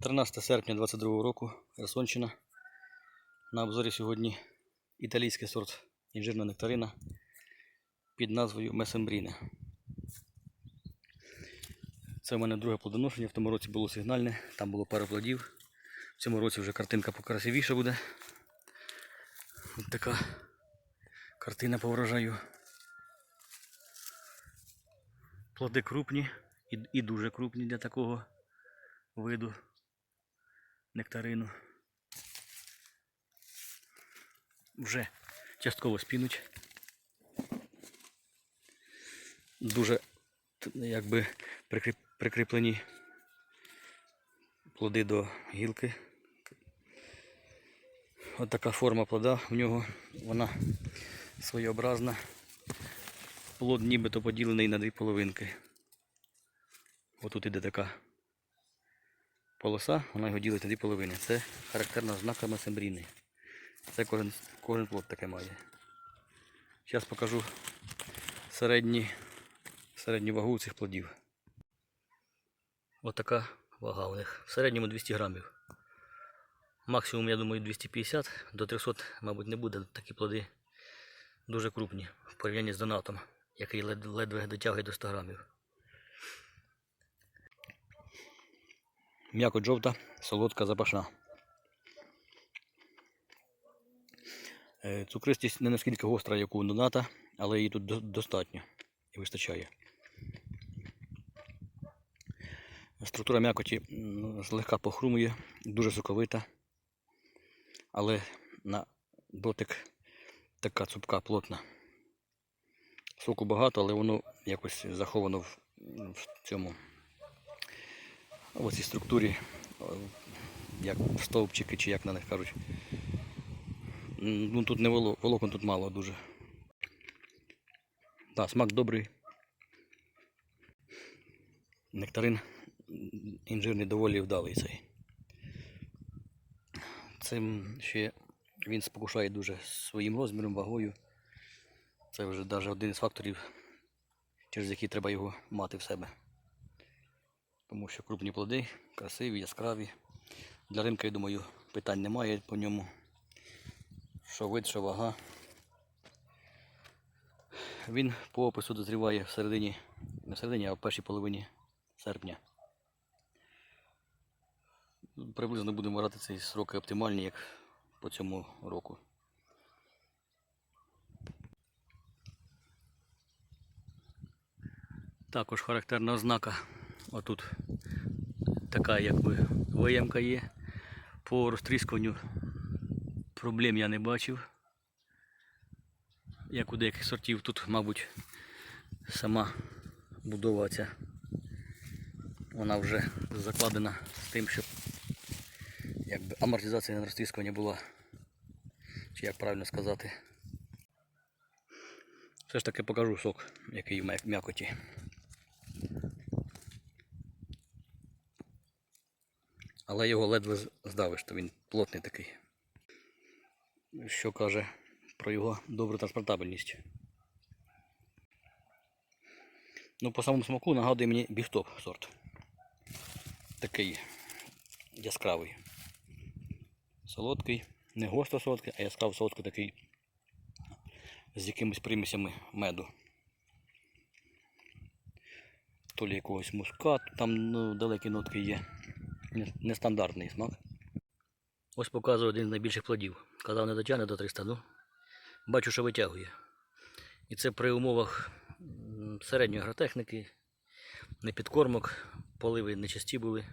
13 серпня 22 року, Херсонщина. На обзорі сьогодні італійський сорт інжирна нектарина під назвою Месембріне. Це в мене друге плодоношення. В тому році було сигнальне, там було пару плодів. В цьому році вже картинка покрасивіша буде. Ось така картина по врожаю. Плоди крупні і, і дуже крупні для такого виду нектарину. Вже частково спінуть. Дуже якби прикріплені плоди до гілки. От така форма плода в нього, вона своєобразна. Плод нібито поділений на дві половинки. Отут іде така полоса, вона його ділить на дві половини. Це характерна ознака месембріни. Це кожен, кожен плод таке має. Зараз покажу середні, середню вагу цих плодів. Ось така вага у них. В середньому 200 грамів. Максимум, я думаю, 250 до 300, мабуть, не буде. Такі плоди дуже крупні в порівнянні з донатом, який ледве дотягує до 100 грамів. М'якоть жовта, солодка, запашна. Е, Цукристість не наскільки гостра, як у доната, але її тут достатньо і вистачає. Структура м'якоті злегка похрумує, дуже соковита, але на дотик така цупка, плотна. Соку багато, але воно якось заховано в, в цьому в цій структурі, е, як стовпчики чи як на них кажуть. Ну тут не воло, волокон тут мало дуже. Так, смак добрий. Нектарин інжирний доволі вдалий цей. Цим ще він спокушає дуже своїм розміром, вагою. Це вже навіть один із факторів, через який треба його мати в себе. Тому що крупні плоди, красиві, яскраві. Для ринка, я думаю, питань немає по ньому. Що вид, що вага. Він по опису дозріває в середині, не в середині, а в першій половині серпня. Приблизно будемо вважати ці сроки оптимальні, як по цьому року. Також характерна ознака. Отут така якби виямка є. По розтріскуванню проблем я не бачив. Як у деяких сортів тут, мабуть, сама будова ця. Вона вже закладена з тим, щоб якби амортизація на розтріскування була. Чи як правильно сказати. Все ж таки покажу сок, який в м'якоті. Але його ледве здавиш, то він плотний такий. Що каже про його добру транспортабельність. Ну, по самому смаку нагадує мені біфтоп сорт. Такий яскравий. Солодкий, не гостро солодкий, а яскраво солодкий такий з якимись примісями меду. То лі якогось мускату, там ну, далекі нотки є. Не- Нестандартний смак. Ось показую один з найбільших плодів. Казав не дотягне до 300, ну бачу, що витягує. І це при умовах середньої агротехніки, не підкормок, поливи нечасті були.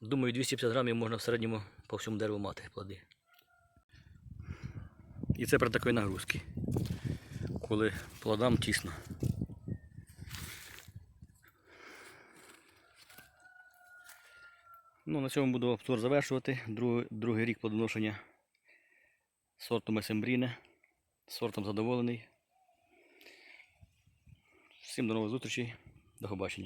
Думаю, 250 грамів можна в середньому по всьому дереву мати плоди. І це при такій нагрузці, коли плодам тісно. Ну, на цьому буду обзор завершувати. Другий, другий рік плодоношення сорту Месембріне. Сортом задоволений. Всім до нових зустрічей. До побачення.